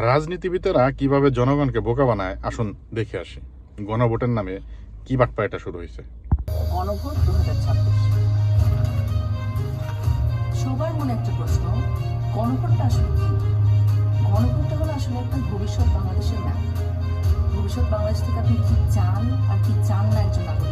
রাজনীতিবিদেরা কীভাবে জনগণকে বোকা বানায়, আসুন দেখে আসি। গণভোটের নামে কি বাটপায়টা শুরু হয়েছে? সবার মনে একটা প্রশ্ন, গণভোটটা আসলে গণভোটটা হলো আসলে একটা ভবিষ্যৎ বাংলাদেশের ম্যাপ। ভবিষ্যৎ বাংলাদেশ থেকে আপনি কি চান আর কি চান না একজন নাগরিক?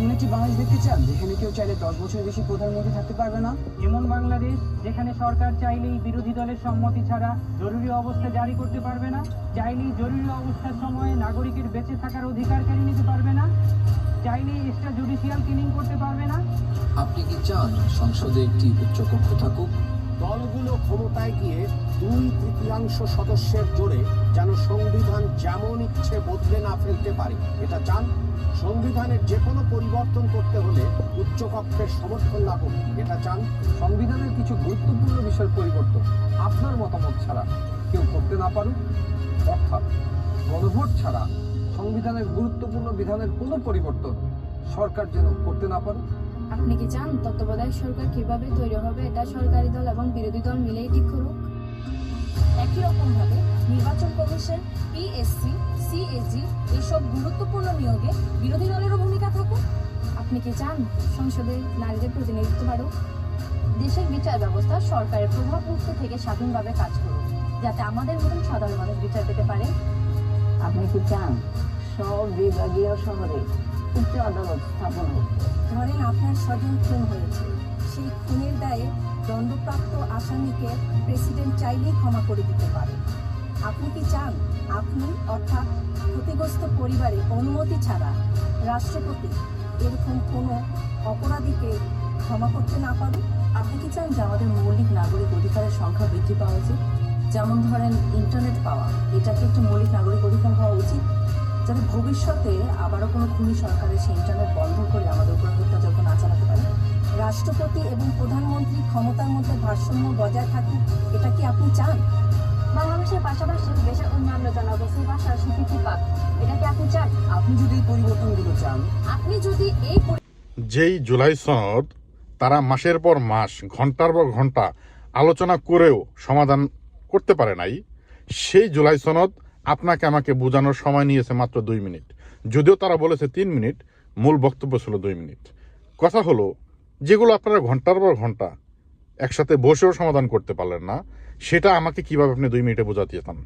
এমন একটি বাংলাদেশ দেখতে চান? যেখানে কেউ চাইলে দশ বছরের বেশি প্রধানমন্ত্রী থাকতে পারবে না? এমন বাংলাদেশ যেখানে সরকার চাইলেই বিরোধী দলের সম্মতি ছাড়া জরুরি অবস্থা জারি করতে পারবে না চাইলেই জরুরি অবস্থার সময় নাগরিকের বেঁচে থাকার অধিকার কেড়ে নিতে পারবে না চাইলেই এক্সট্রা জুডিশিয়াল কিলিং করতে পারবে না। আপনি কি চান সংসদে একটি উচ্চকক্ষ থাকুক? দলগুলো ক্ষমতায় গিয়ে দুই তৃতীয়াংশ সদস্যের জোরে যেন সংবিধান যেমন ইচ্ছে বদলে না ফেলতে পারে। এটা চান সংবিধানের যে কোনো পরিবর্তন করতে হলে উচ্চকক্ষের সমর্থন লাগুক এটা চান সংবিধানের কিছু গুরুত্বপূর্ণ বিষয়ের পরিবর্তন। আপনার মতামত ছাড়া কেউ করতে না পারুক। অর্থাৎ গণভোট ছাড়া সংবিধানের গুরুত্বপূর্ণ বিধানের কোনো পরিবর্তন সরকার যেন করতে না পারুক। আপনি কি চান? তত্ত্বাবধায়ক সরকার কীভাবে তৈরি হবে? এটা সরকারি দল এবং বিরোধী দল মিলেই ঠিক করুক। একই রকমভাবে নির্বাচন কমিশন পিএসসি সিএসজি এইসব গুরুত্বপূর্ণ নিয়োগে বিরোধী দলেরও ভূমিকা থাকুক। আপনি কি চান? সংসদে নারীদের প্রতিনিধিত্ব বাড়ুক। দেশের বিচার ব্যবস্থা সরকারের প্রভাব মুক্ত থেকে স্বাধীনভাবে কাজ করুক, যাতে আমাদের মতন সাধারণ মানুষ বিচার পেতে পারে। আপনি কি চান? সব বিভাগীয় শহরে উচ্চ আদালত স্থাপন ধরেন আপনার স্বজন খুন হয়েছে। সেই খুনের দায়ে দণ্ডপ্রাপ্ত আসামিকে প্রেসিডেন্ট চাইলেই ক্ষমা করে দিতে পারে। আপনি কি চান আপনি অর্থাৎ ক্ষতিগ্রস্ত পরিবারের অনুমতি ছাড়া রাষ্ট্রপতি এরকম কোনো অপরাধীকে ক্ষমা করতে না পারুক আপনি কি চান যে আমাদের মৌলিক নাগরিক অধিকারের সংখ্যা বৃদ্ধি পাওয়া উচিত? যেমন ধরেন ইন্টারনেট পাওয়া এটা কি একটা মৌলিক নাগরিক অধিকার হওয়া উচিত। যাতে ভবিষ্যতে আবারও কোনো খুনি সরকারের সেই ইন্টারনেট বন্ধ করে আমাদের উপর অত্যাচার না চালাতে পারে। রাষ্ট্রপতি এবং প্রধানমন্ত্রী ক্ষমতার মধ্যে ভারসাম্য বজায় থাকুক এটা কি আপনি চান? বাংলাদেশের পাশাপাশি দেশের অন্যান্য জনগোষ্ঠীর ভাষার স্বীকৃতি পাক এটা কি আপনি চান? আপনি যদি এই পরিবর্তনগুলো চান। আপনি যদি এই যেই জুলাই সনদ তারা মাসের পর মাস ঘণ্টার পর ঘণ্টা আলোচনা করেও সমাধান করতে পারে নাই সেই জুলাই সনদ আপনাকে আমাকে বোঝানোর সময় নিয়েছে মাত্র দুই মিনিট। যদিও তারা বলেছে তিন মিনিট, মূল বক্তব্য ছিল দুই মিনিট। কথা হলো, যেগুলো আপনারা ঘণ্টার পর ঘণ্টা একসাথে বসেও সমাধান করতে পারলেন না, সেটা আমাকে কীভাবে আপনি দুই মিনিটে বোঝাতে চান?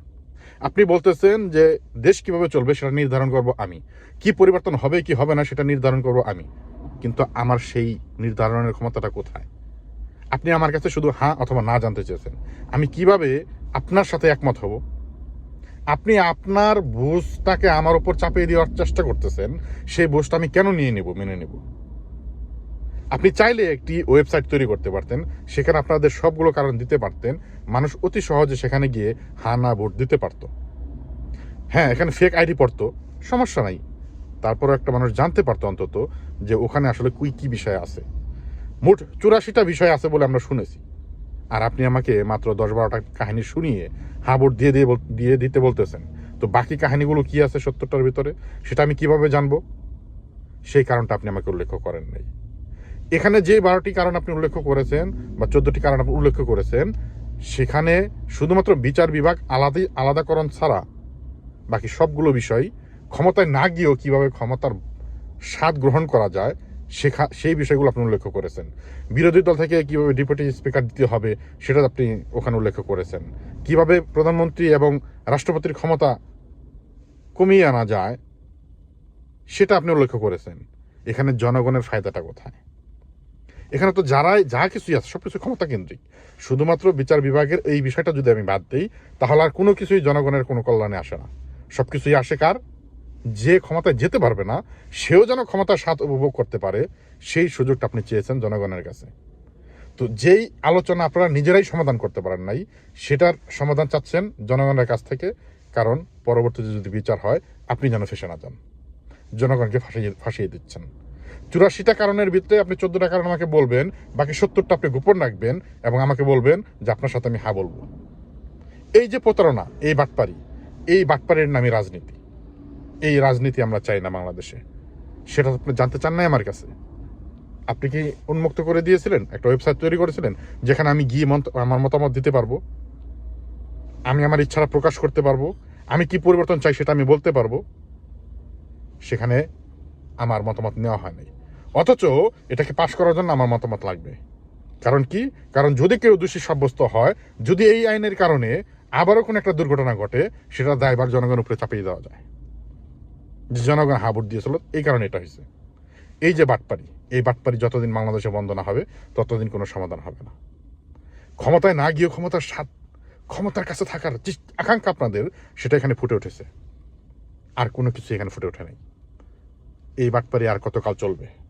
আপনি বলতেছেন যে দেশ কীভাবে চলবে সেটা নির্ধারণ করব আমি। কি পরিবর্তন হবে, কি হবে না সেটা নির্ধারণ করব আমি। কিন্তু আমার সেই নির্ধারণের ক্ষমতাটা কোথায়? আপনি আমার কাছে শুধু হ্যাঁ অথবা না জানতে চেয়েছেন। আমি কীভাবে আপনার সাথে একমত হব? আপনি আপনার বুঝটাকে আমার উপর চাপিয়ে দেওয়ার চেষ্টা করতেছেন, সেই বুঝটা আমি কেন নিয়ে নেব, মেনে নেব? আপনি চাইলে একটি ওয়েবসাইট তৈরি করতে পারতেন, সেখানে আপনাদের সবগুলো কারণ দিতে পারতেন, মানুষ অতি সহজে সেখানে গিয়ে হানা ভোট দিতে পারত। হ্যাঁ এখানে ফেক আইডি পড়তো, সমস্যা নাই। তারপরে একটা মানুষ জানতে পারতো অন্তত যে ওখানে আসলে কুই কি বিষয় আছে। মোট চুরাশিটা বিষয় আছে বলে আমরা শুনেছি। আর আপনি আমাকে মাত্র দশ বারোটা কাহিনী শুনিয়ে হাবুট দিয়ে দিয়ে দিয়ে দিতে বলতেছেন। তো বাকি কাহিনীগুলো কি আছে সত্তরটার ভিতরে? সেটা আমি কীভাবে জানব? সেই কারণটা আপনি আমাকে উল্লেখ করেন নাই। এখানে যে বারোটি কারণ আপনি উল্লেখ করেছেন বা চোদ্দটি কারণ আপনি উল্লেখ করেছেন, সেখানে শুধুমাত্র বিচার বিভাগ আলাদা, আলাদাকরণ ছাড়া বাকি সবগুলো বিষয় ক্ষমতায় না গিয়েও কীভাবে ক্ষমতার স্বাদ গ্রহণ করা যায় শেখা, সেই বিষয়গুলো আপনি উল্লেখ করেছেন। বিরোধী দল থেকে কীভাবে ডেপুটি স্পিকার দিতে হবে, সেটা আপনি ওখানে উল্লেখ করেছেন। কীভাবে প্রধানমন্ত্রী এবং রাষ্ট্রপতির ক্ষমতা কমিয়ে আনা যায়, সেটা আপনি উল্লেখ করেছেন। এখানে জনগণের ফায়দাটা কোথায়? এখানে তো যারাই, যা কিছুই আছে, সবকিছু ক্ষমতা কেন্দ্রিক। শুধুমাত্র বিচার বিভাগের এই বিষয়টা যদি আমি বাদ দিই, তাহলে আর কোনো কিছুই জনগণের কোনো কল্যাণে আসে না। সবকিছুই আসে কার? যে ক্ষমতায় যেতে পারবে না, সেও যেন ক্ষমতার স্বাদ উপভোগ করতে পারে, সেই সুযোগটা আপনি চেয়েছেন জনগণের কাছে। তো যেই আলোচনা আপনারা নিজেরাই সমাধান করতে পারেন নাই, সেটার সমাধান চাচ্ছেন জনগণের কাছ থেকে, কারণ পরবর্তীতে যদি বিচার হয়, আপনি যেন ফেসে না যান। জনগণকে ফাঁসিয়ে ফাঁসিয়ে দিচ্ছেন। চুরাশিটা কারণের ভিতরে আপনি চোদ্দটা কারণ আমাকে বলবেন, বাকি সত্তরটা আপনি গোপন রাখবেন এবং আমাকে বলবেন যে আপনার সাথে আমি হ্যাঁ বলব। এই যে প্রতারণা, এই বাটপারি, এই বাটপারির নামই রাজনীতি। এই রাজনীতি আমরা চাই না বাংলাদেশে। সেটা আপনি জানতে চান নাই আমার কাছে। আপনি কি উন্মুক্ত করে দিয়েছিলেন? একটা ওয়েবসাইট তৈরি করেছিলেন যেখানে আমি গিয়ে আমার মতামত দিতে পারব? আমি আমার ইচ্ছাটা প্রকাশ করতে পারব? আমি কি পরিবর্তন চাই সেটা আমি বলতে পারব? সেখানে আমার মতামত নেওয়া হয় নাই। অথচ এটাকে পাশ করার জন্য আমার মতামত লাগবে। কারণ কি? কারণ যদি কেউ দোষী সাব্যস্ত হয়, যদি এই আইনের কারণে আবারও কোনো একটা দুর্ঘটনা ঘটে, সেটা দায়ভার জনগণের উপরে চাপিয়ে দেওয়া যায়। জনগণ হাবুট দিয়েছিল, এই কারণে এটা হয়েছে। এই যে বাটপারি, এই বাটপারি যতদিন বাংলাদেশে বন্ধ না হবে, ততদিন কোনো সমাধান হবে না। ক্ষমতায় না গিয়ে ক্ষমতার স্বাদ, ক্ষমতার কাছে থাকার যে আকাঙ্ক্ষা আপনাদের, সেটা এখানে ফুটে উঠেছে। আর কোনো কিছু এখানে ফুটে ওঠে নাই। এই বাটপারি আর কতকাল চলবে?